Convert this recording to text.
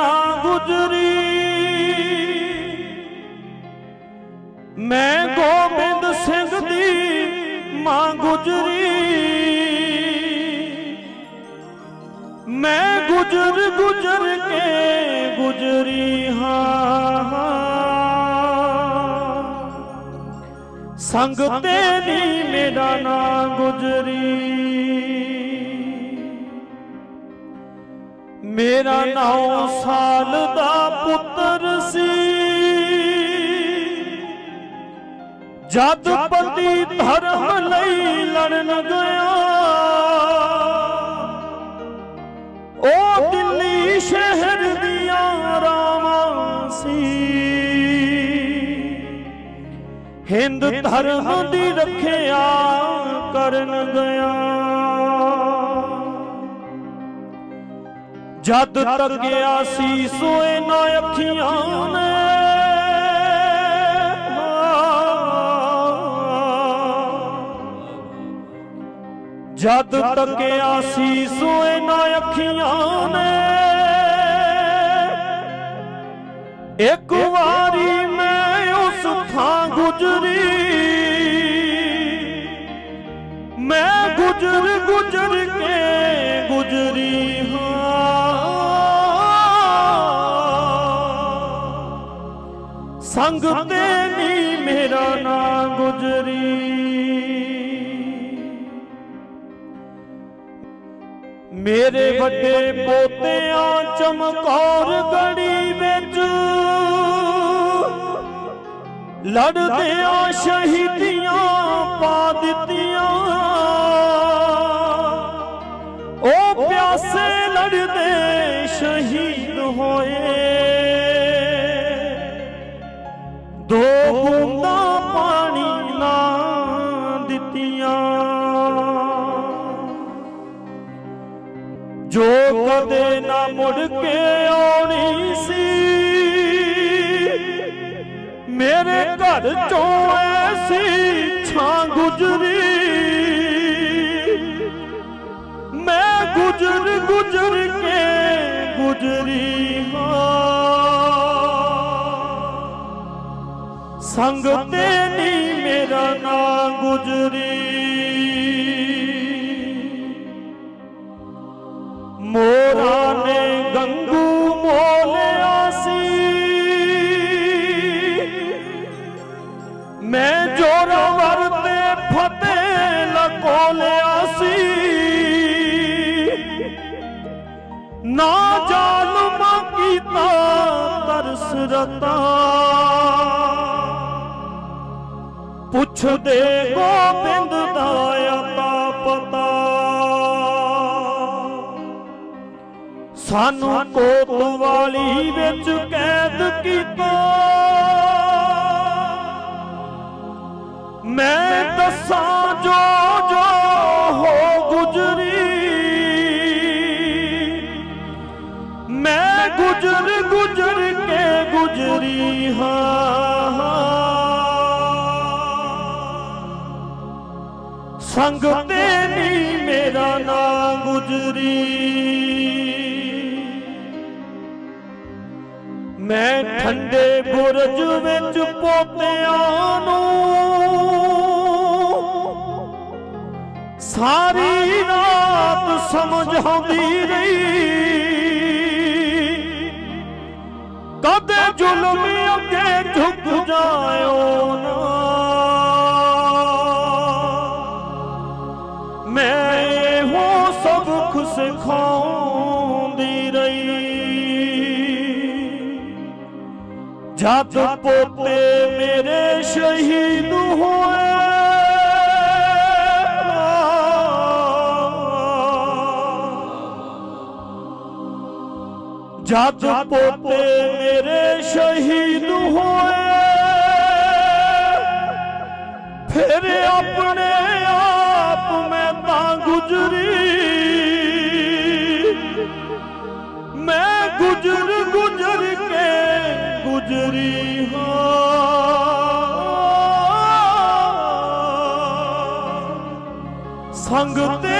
ਨਾਂ ਗੁਜਰੀ। ਮੈਂ ਗੋਬਿੰਦ ਸਿੰਘ ਦੀ ਮਾਂ ਗੁਜਰੀ। ਮੈਂ ਗੁਜਰ ਗੁਜਰ ਕੇ ਗੁਜਰੀ ਹਾਂ। ਸੰਗ ਤੇਰੀ ਮੇਰਾ ਨਾ ਗੁਜਰੀ। ਮੇਰਾ ਨੌ ਸਾਲ ਦਾ ਪੁੱਤਰ ਸੀ। ਜਦ ਪਤੀ ਧਰਮ ਲਈ ਲੜਨ ਗਿਆ। ਉਹ ਦਿੱਲੀ ਸ਼ਹਿਰ ਦੀਆਂ ਰਾਵਾਂ ਸੀ। ਹਿੰਦ ਧਰਮ ਦੀ ਰੱਖਿਆ ਕਰਨ ਗਿਆ। ਜਦ ਤੱਕਿਆ ਸੀ ਸੋਏ ਨਾ ਅੱਖੀਆਂ ਨੇ। ਜਦ ਤੱਕਿਆ ਸੀ ਸੋਏ ਨਾ ਅੱਖੀਆਂ ਨੇ। ਇੱਕ ਵਾਰੀ ਮੈਂ ਉਸ ਥਾਂ ਗੁਜਰੀ। ਮੈਂ ਗੁਜਰ ਗੁਜਰ ਕੇ ਸੰਗ ਤੇ ਨੀ ਮੇਰਾ ਨਾਂ ਗੁਜਰੀ। ਮੇਰੇ ਵੱਡੇ ਪੋਤਿਆਂ ਚਮਕੌਰ ਗੜੀ ਵਿੱਚ। ਲੜਦਿਆਂ ਸ਼ਹੀਦੀਆਂ ਪਾ ਦਿੱਤੀਆਂ। ਜੋ ਕਦੇ ਨਾ ਮੁੜ ਕੇ ਆਉਣੀ ਸੀ। ਮੇਰੇ ਘਰ ਚੋਂ ਐਸੀ ਛਾਂ ਗੁਜਰੀ। ਮੈਂ ਗੁਜਰ ਗੁਜਰ ਕੇ ਗੁਜਰੀ ਹਾਂ। ਸੰਗ ਤੇ ਨੀ ਮੇਰਾ ਨਾਂ ਗੁਜਰੀ। ਰਤਾ ਪੁੱਛਦੇ ਗੋਬਿੰਦ ਦਾ ਆਤਾ ਪਤਾ। ਸਾਨੂੰ ਕੋਤਵਾਲੀ ਵਿੱਚ ਕੈਦ ਕੀਤਾ। ਮੈਂ ਦੱਸਾਂ ਜੋ ਸੰਗ ਤੇ ਨੀ ਮੇਰਾ ਨਾਂ ਗੁਜਰੀ ਮੈਂ ਠੰਡੇ ਬੁਰਜ ਵਿੱਚ ਪੋਤਿਆਂ ਨੂੰ ਸਾਰੀ ਰਾਤ ਸਮਝਾਉਂਦੀ ਰਹੀ। ਕਦੇ ਜ਼ੁਲਮ ਅੱਗੇ ਝੁਕ ਜਾਇਓ ਨਾ। ਸਿਖਾਉਂਦੀ ਰਹੀ। ਜਦ ਪੋਤੇ ਮੇਰੇ ਸ਼ਹੀਦ ਹੋਏ, ਜਦ ਪੋਤੇ ਮੇਰੇ ਸ਼ਹੀਦ ਹੋਏ, ਫਿਰ ਆਪਣੇ ਆਪ ਹਾਂ ਸੰਗ ਤੇ